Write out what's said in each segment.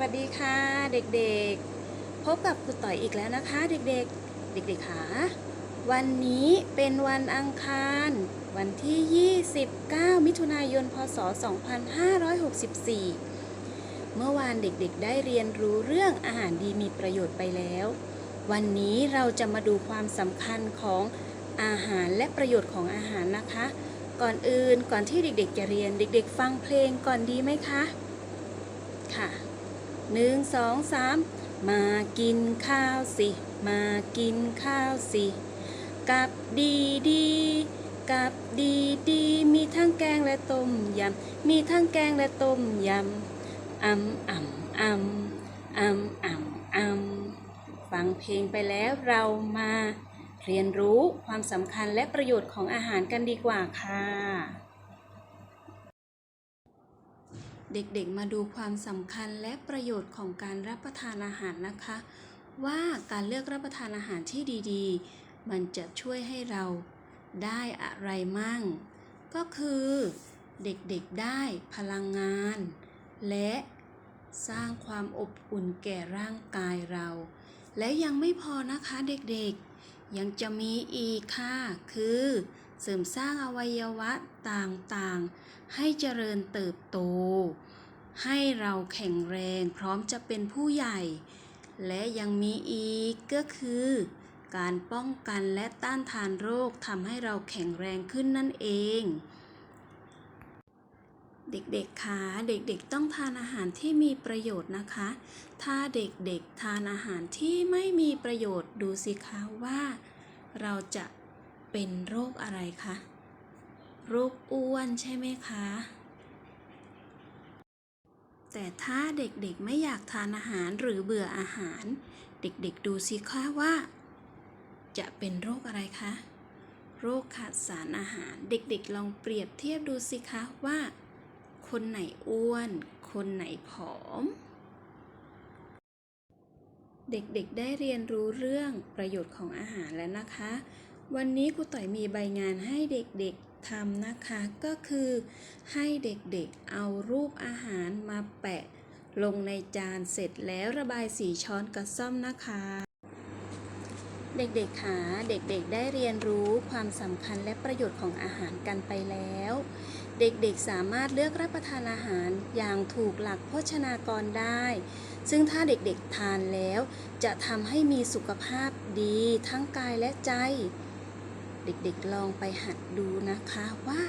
วัสดีค่ะ เด็กๆ พบกับครูต่อยอีกแล้วนะคะ เด็กๆ เด็กๆค่ะวันนี้เป็นวันอังคาร วันที่ 29 มิถุนายน พศ 2564 เมื่อวานเด็กๆ ได้เรียนรู้เรื่องอาหารดีมีประโยชน์ไปแล้ว วันนี้เราจะมาดูความสำคัญของอาหารและประโยชน์ของอาหารนะคะ ก่อนอื่นก่อนที่เด็กๆ จะเรียนเด็ก ๆ ฟังเพลงก่อนดีไหมคะ ค่ะ หนึ่งสองสามมากินข้าวสิ มากินข้าวสิ กับดีดีกับดีดีมีทั้งแกงและต้มยำ มีทั้งแกงและต้มยำอ่ำอ่ำอ่ำอ่ำอ่ำอ่ำฟังเพลงไปแล้วเรามา เรียนรู้ความสำคัญและประโยชน์ของอาหารกันดีกว่าค่ะ เด็กๆมาดูความสำคัญและประโยชน์ของการรับประทานอาหารนะคะ ว่าการเลือกรับประทานอาหารที่ดีๆ มันจะช่วยให้เราได้อะไรมั่ง ก็คือเด็กๆได้พลังงาน และสร้างความอบอุ่นแก่ร่างกายเรา และยังไม่พอนะคะเด็กๆ ยังจะมีอีกค่ะ คือ เสริมสร้างอวัยวะต่างๆ ให้เจริญเติบโต ให้เราแข็งแรงพร้อมจะเป็นผู้ใหญ่ และยังมีอีกก็คือ การป้องกันและต้านทานโรคทำให้เราแข็งแรงขึ้นนั่นเอง เด็กๆคะเด็กๆต้องทานอาหารที่มีประโยชน์นะคะ ถ้าเด็กๆทานอาหารที่ไม่มีประโยชน์ดูสิคะว่าเราจะ เป็นโรคอะไรคะ โรคอ้วนใช่ไหมคะ แต่ถ้าเด็กๆไม่อยากทานอาหารหรือเบื่ออาหาร เด็กๆดูสิคะว่า จะเป็นโรคอะไรคะ โรคขาดสารอาหาร เด็กๆลองเปรียบเทียบดูสิคะว่า คนไหนอ้วน คนไหนผอมเด็กๆ ได้เรียนรู้เรื่องประโยชน์ของอาหารแล้วนะคะ วันนี้ครูต่อยมีใบงานให้เด็กๆทำนะคะ ก็คือให้เด็กๆเอารูปอาหารมาแปะ ลงในจานเสร็จแล้วระบายสีช้อนกับซ่อมนะคะ เด็กๆคะเด็กๆได้เรียนรู้ความสำคัญและประโยชน์ของอาหารกันไปแล้ว เด็กๆสามารถเลือกรับประทานอาหารอย่างถูกหลักโภชนากรได้ ซึ่งถ้าเด็กๆทานแล้ว จะทำให้มีสุขภาพดีทั้งกายและใจ เด็กๆลองไปหัดดูนะคะว่า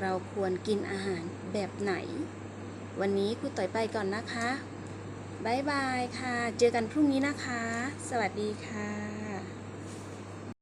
เราควรกินอาหารแบบไหน วันนี้ครูต่อยไปก่อนนะคะบ๊ายบายค่ะ เจอกันพรุ่งนี้นะคะ สวัสดีค่ะ